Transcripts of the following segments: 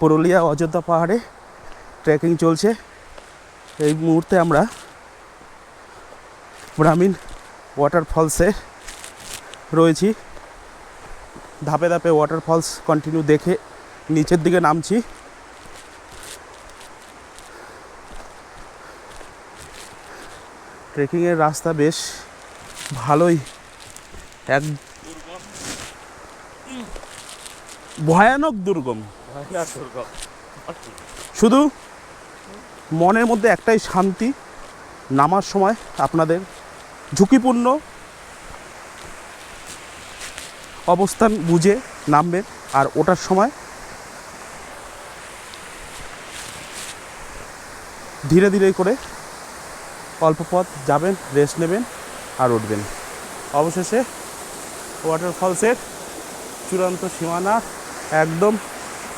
পুরুলিয়া অযোধ্যা পাহাড়ে ট্রেকিং চলছে। এই মুহূর্তে আমরা ব্রাহ্মীণ ওয়াটারফলসে রয়েছি। ধাপে ধাপে ওয়াটারফলস কন্টিনিউ দেখে নিচের দিকে নামছি। ট্রেকিংয়ের রাস্তা বেশ ভালোই। এক ভয়ানক দুর্গম। শুধু মনের মধ্যে একটাই শান্তি, নামার সময় আপনাদের ঝুঁকিপূর্ণ অবস্থান বুঝে নামবেন আর ওটার সময় ধীরে ধীরে করে অল্প পথ যাবেন, রেস্ট নেবেন আর উঠবেন। অবশেষে ওয়াটারফলসের চূড়ান্ত সীমানা একদম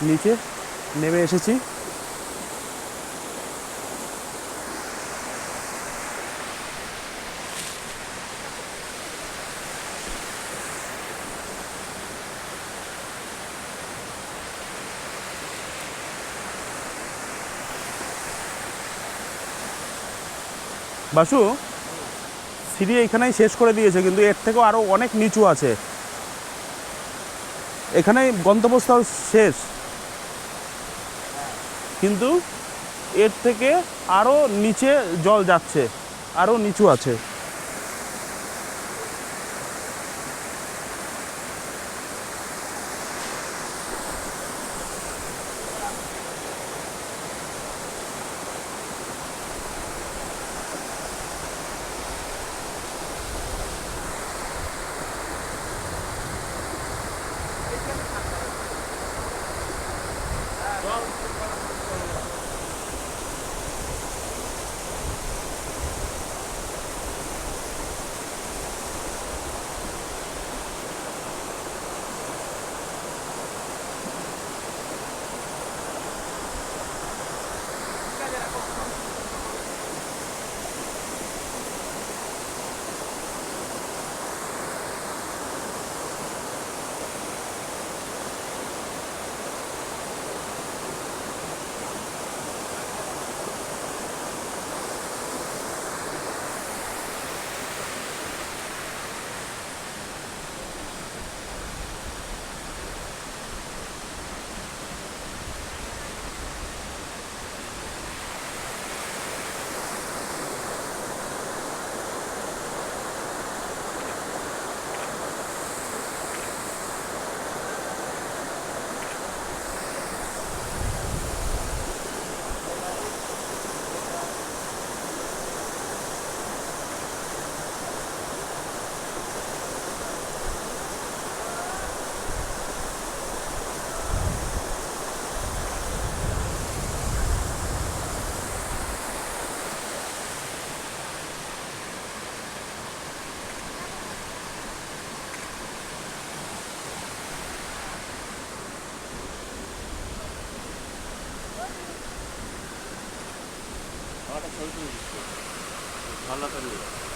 নিচে নেমে এসেছি। বাসু, সিঁড়ি এখানেই শেষ করে দিয়েছে, কিন্তু এর থেকেও আরও অনেক নিচু আছে। এখানেই গন্তব্যস্থল শেষ। কিন্তু এর থেকে আরও নিচে জল যাচ্ছে আরও নিচু আছে। 알아서 결정해 주시고 만나서